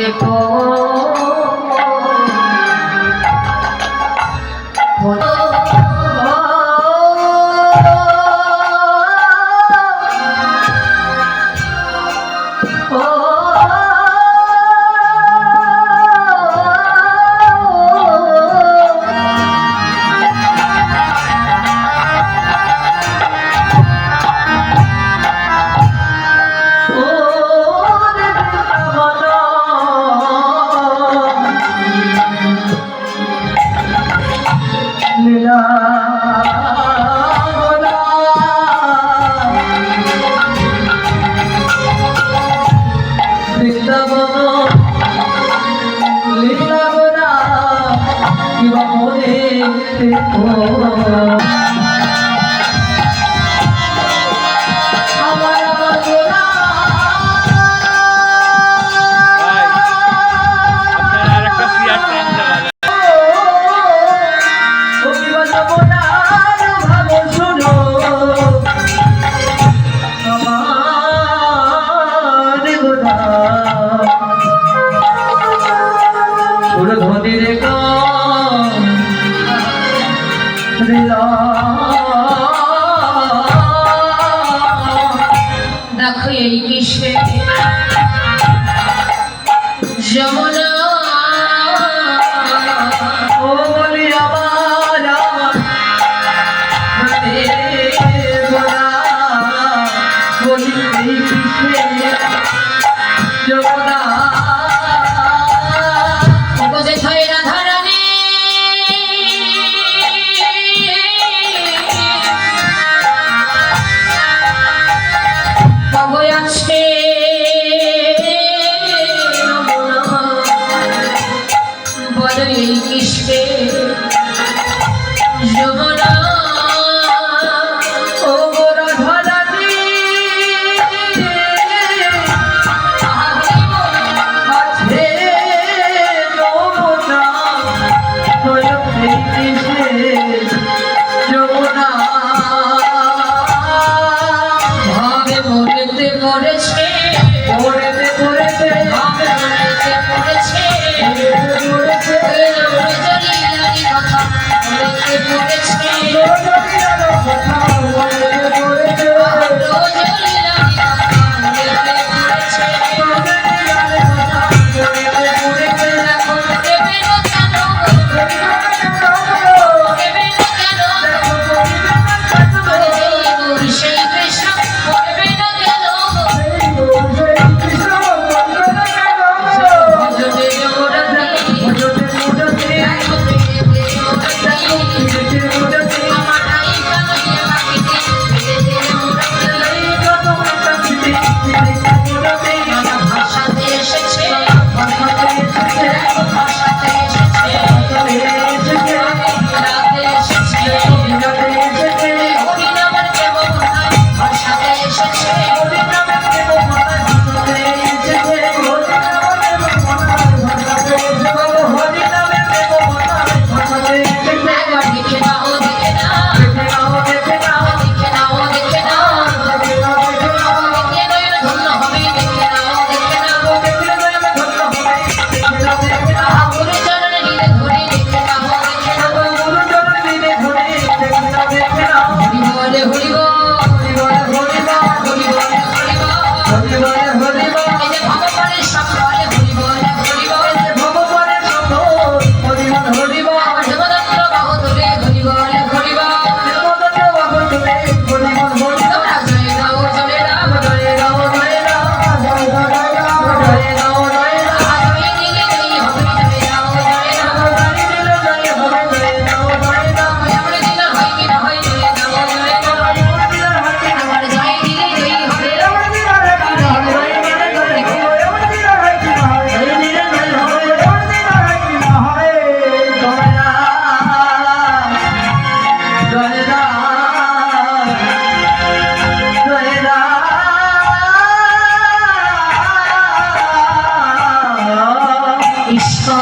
দেখো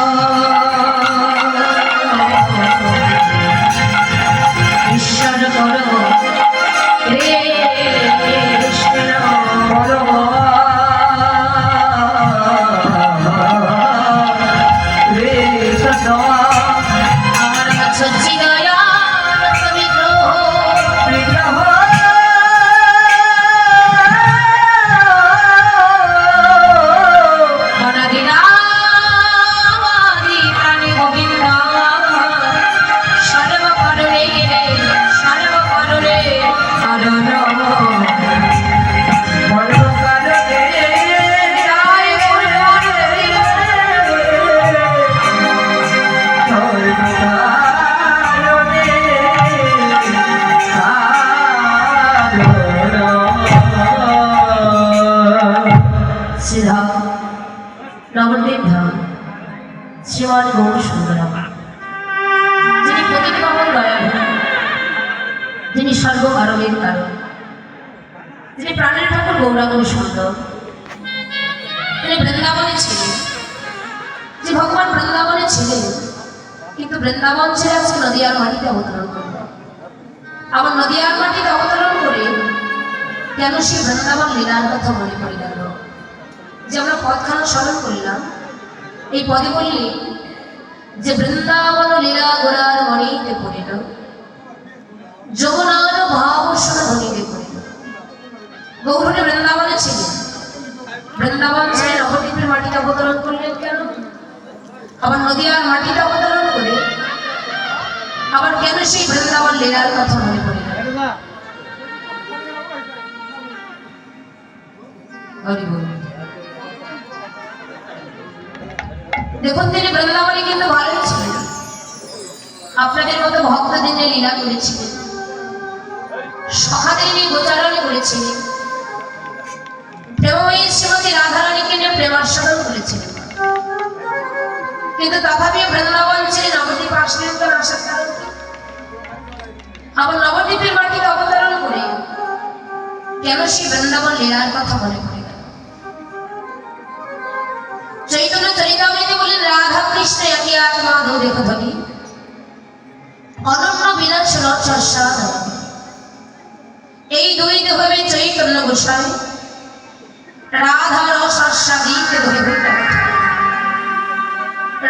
Hallelujah. শ্রীমান গৌর সুন্দরম যিনি প্রতিভাবন দয়ালু যিনি সর্বকারণের কারণ যিনি প্রাণের ঠাকুর গৌরাঙ্গ সুন্দর তিনি বৃন্দাবনে ছিলেন যে ভগবান বৃন্দাবনে ছিলেন, কিন্তু বৃন্দাবন ছেড়ে আজকে নদিয়ার মাটিতে অবতরণ করলেন। আবার নদিয়ার মাটিতে অবতরণ করে কেন সে বৃন্দাবন লীলার কথা মনে পড়ে গেল? যে আমরা পদখানা স্মরণ করলাম, এই পদে বললে যে বৃন্দাবন লীলা গোড়ার মণিতে পড়িল যমুনার ভাব ধ্বনিতে পড়িল গৌরী বৃন্দাবনে ছিলেন। বৃন্দাবন ছেড়ে নবদ্বীপের মাটিতে অবতরণ করলেন কেন? আবার নদিয়ার মাটিতে অবতরণ করে আবার কেন সেই বৃন্দাবন লীলার কথা মনে পড়ে গেল? হরি বল। দেখুন, তিনি বৃন্দাবনে কিন্তু ভালোই ছিলেন। আপনাদের মতো ভক্তদের নিয়ে লীলা করেছিলেন। সখাদের নিয়ে গোচারণী করেছিলেন। প্রেমময়ী শ্রীমতী রাধারানীকে নিয়ে প্রেমাস্বাদন করেছিলেন। কিন্তু তথাপি বৃন্দাবন ছেড়ে নবদ্বীপ আসলেন তো আসার কারণ আবার নবদ্বীপের মাটিতে অবতরণ করে কেন সেই বৃন্দাবন লীলার কথা মনে গেল চৈতন্য চরিতামৃতে রাধা কৃষ্ণ একই আত্মা দেখো ধরি অনন্য বিনাশ রসাদ এই দুই দেহবে চৈতন্য গোস্বামী। রাধা রসাদিতে ধরে ধরে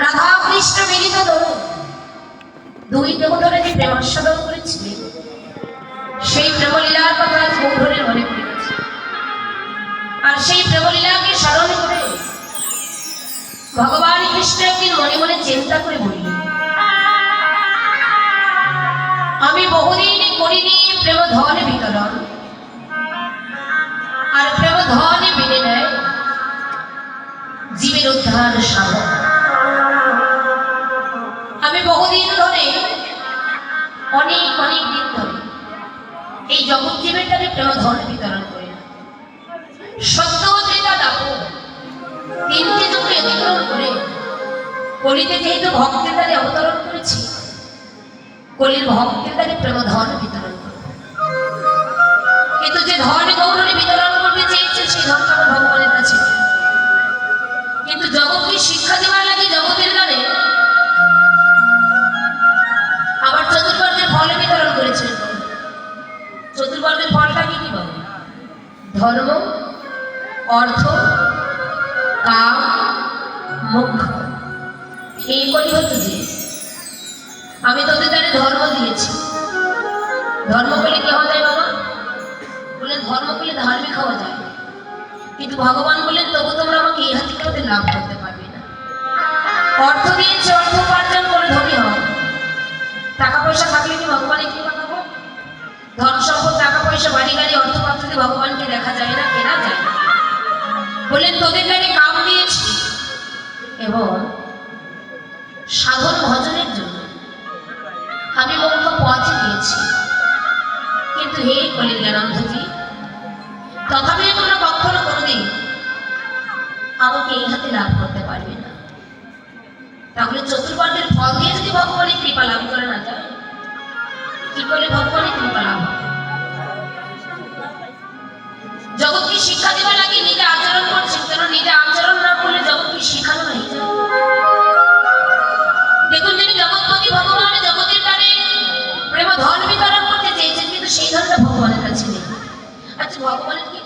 রাধা কৃষ্ণ মিলিত ধরে দুই দেহ ধরে যে প্রেমাস্বাদন করেছিলেন, সেই প্রেমলীলার কথা আজ মনে পড়ে গেছে আর সেই প্রেমলীলাকে স্মরণ ভগবান কৃষ্ণ একদিন মনে মনে চিন্তা করে বললেন, আমি বহুদিন করিনি প্রেম ধন বিতরণ। আর প্রেম ধন বিনে নেয় জীবের উদ্ধার সাধন। আমি বহুদিন ধরে অনেক অনেক দিন ধরে এই জগৎ জীবেরটাকে প্রেম ধন বিতরণ করি। সত্য যেটা দেখো তিনটে যুগে অতিক্রম করে কলিতে যেহেতু ভক্তের দ্বারে অবতরণ করেছি, কলির ভক্তের দ্বারে প্রেম ধন বিতরণ কিন্তু যে ধন গৌরী বিতরণ করতে চেয়েছে, সেই ধনটা আমার ভগবানের কাছে কিন্তু জগৎকে শিক্ষা দেওয়ার লাগে জগতের দ্বারে আবার চতুর্বর্গের ফল বিতরণ করেছেন চতুর্বর্গের ফলটা কি কি বলে? ধর্ম, অর্থ, কাম, মুখ্য। এই করি হতো যে আমি তোদের দ্বারা ধর্ম দিয়েছি। ধর্ম পেলে কি হওয়া যায় বাবা? বলে ধর্ম পেলে ধার্মিক হওয়া যায়। কিন্তু ভগবান বললেন, তবু তোমরা আমাকে ইহা থেকে ওদের লাভ করতে পারবে না। অর্থ দিয়েছে, অর্থ উপার্জন করে ধনী হও টাকা পয়সা থাকলে কি ভগবানের কৃপা পাবো ধন সম্পদ টাকা পয়সা বাড়ি গাড়ি, অর্থ অর্থপাত্রতে ভগবানকে দেখা যায় না, কেনা যায় না। বললেন, তোদের গাড়ি কাম দিয়েছি। এবং সাধন ভজনের জন্য। আমি মুখ্য পথ দিয়েছি। কিন্তু হে কলির জ্ঞানন্ধজি তথাপি তোমরা কখনো কোনোদিন আমাকে এই হাতে লাভ করতে পারবে না। তাহলে চতুর্পাঠের ফল দিয়ে যদি ভগবানের কৃপা লাভ করে না যায় কি করে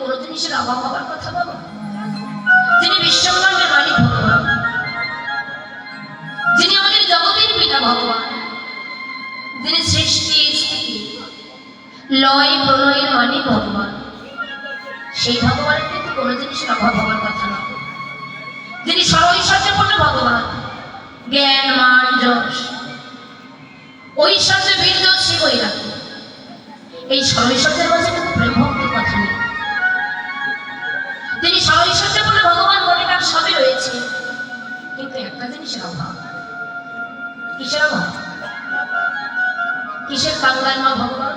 কোনো জিনিসের অভাব হবার কথা বাবা যিনি বিশ্বব্রহ্মাণ্ডের মালিক ভগবান। যিনি আমাদের জগতের পিতা ভগবান। যিনি সৃষ্টি, স্থিতি, লয় প্রলয়ের মালিক ভগবান। সেই ভগবানের কিন্তু কোনো জিনিসের অভাব হবার কথা নয়। যিনি সরৈশ্বর্যপূর্ণ ভগবান, জ্ঞান, মান, যশ ঐশ্বর্য বীর্য শিবই রাখে এই সরৈশ্বর্যের তিনি সরৈশ্বর্যপূর্ণ ভগবান বলে তার সবই রয়েছে। কিন্তু একটা অভাব কিসের অভাব কিসের কাঙ্গাল মা ভগবান?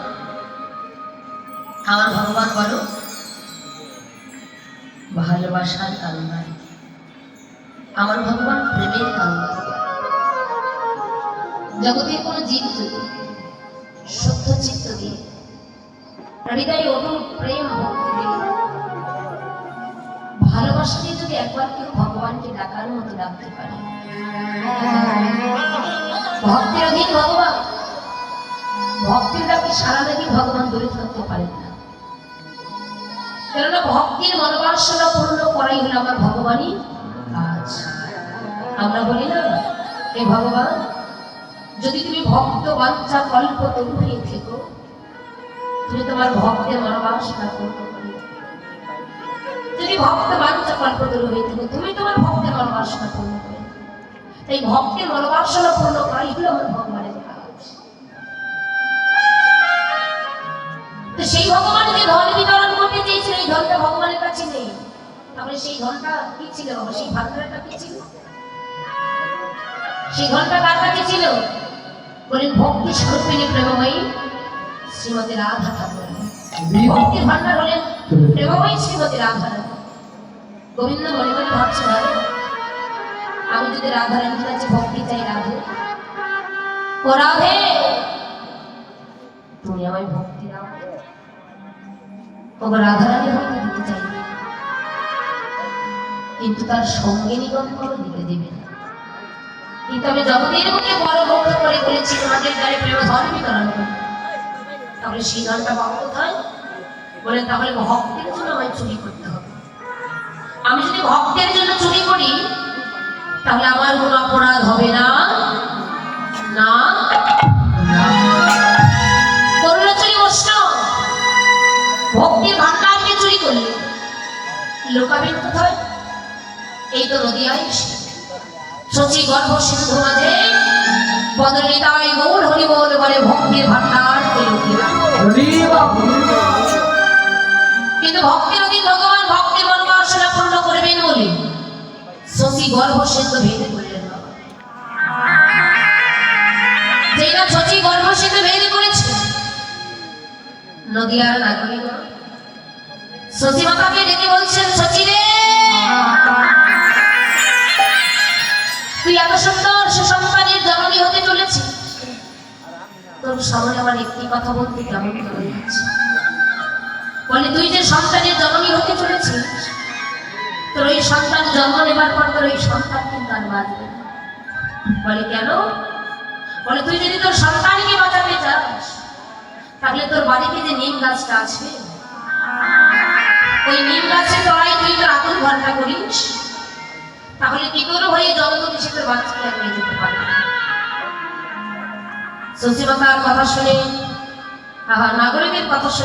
আমার ভগবান বলো। ভালোবাসার কাঙ্গাল আমার ভগবান প্রেমের কাঙ্গাল জগতের কোনো জীব যদি শুদ্ধ চিত্ত দিয়ে হৃদয়ে অটুট প্রেম ভক্তি দিয়ে দিয়ে যদি একবার কেউ ভগবানকে ডাকার মতো ডাকতে পারে। অধীন ভগবান। ডাকে সারা নাকি ভগবান দূরে থাকতে পারেন না। কেননা ভক্তির মনোবাসনা পূর্ণ করাই হলো আমার ভগবানই কাজ। আমরা বলি না, হে ভগবান, যদি তুমি ভক্ত বাচ্চা কল্প তরু হয়ে থেকো, তুমি তোমার ভক্তের মনোবাসনা করে। যদি ভক্ত বাঞ্ছা কল্প তরু হয়ে থেকো তুমি তোমার ভক্তের মনোবাসনা পূর্ণ করে। তাই ভক্তের মনোবাসনা পূর্ণ করাই হলো আমার ভগবানের তো সেই ভগবান যে ধন বিতরণ করতে চেয়েছিল এই ধনটা ভগবানের কাছে নেই। তাহলে সেই ধনটা কি ছিল? সেই ভান্ডারটা কি ছিল? সেই ধনটা কার কাছে ছিল? বলেন ভক্তি স্বরূপিনী প্রেমময়ী শ্রীমতী রাধা ঠাকুর ভক্তির ভান্ডার হলেন প্রেমময়ী শ্রীমতী রাধা। গোবিন্দ মনে মনে ভাবছে আমি যদি রাধা রানীর কাছে ভক্তি চাই রাধে তুমি আমায় ভক্তি দাও। ওগো রাধারানী হয়তো দিতে চাইবে কিন্তু তার সঙ্গে নিগম করো দিতে দেবে না। কিন্তু আমি জগতের মুখে বড় মুখ করে বলেছি, তোমাদের দ্বারে প্রেম ধর্ম বিতরণ করি তাহলে সেই ধনটা পাবো কোথায়? বলে তাহলে ভক্তের জন্য আমায় চুরি আমি যদি ভক্তের জন্য চুরি করি তাহলে আমার কোনো অপরাধ হবে না। না। করুণাচরী বৈষ্ণব ভক্তির ভান্ডারকে চুরি করলে। লোকাবেন কোথায়? এই তো নদিয়ায় শচী গর্ভ সিন্ধু মাঝে। বদলিতায় গৌর হরি বল বলে ভক্তির ভান্ডার কিন্তু ভক্তির অধীন শচী গর্ভ সিন্ধু ভেদে করলেন। যেই না শচী গর্ভ সিন্ধু ভেদে করেছে। নদিয়ার নাগরিক। শচী মাতাকে ডেকে বলছেন শচী রে! তুই এত সুন্দর সুসন্তানের জননী হতে চলেছি তোর সামনে আমার একটি কথা বলতে কেমন করে বলে, তুই যে সন্তানের জননী হতে চলেছিস তোর ওই সন্তান জন্ম নেবার পর তোর ওই সন্তান কিন্তু আর বাঁচবে বলে, কেন বলে, তুই যদি তোর সন্তানকে বাঁচাতে চাস, তাহলে তোর বাড়িতে যে নিম গাছটা আছে, ওই নিম গাছের তলায় তুই তোর আতুর ঘণ্টা করিস, তাহলে কি করে হয়ে জগৎ সে তোর বাচ্চাকে নিয়ে যেতে পারবে না। শশীমাতার কথা শুনে নাগরিকের কথা শুনে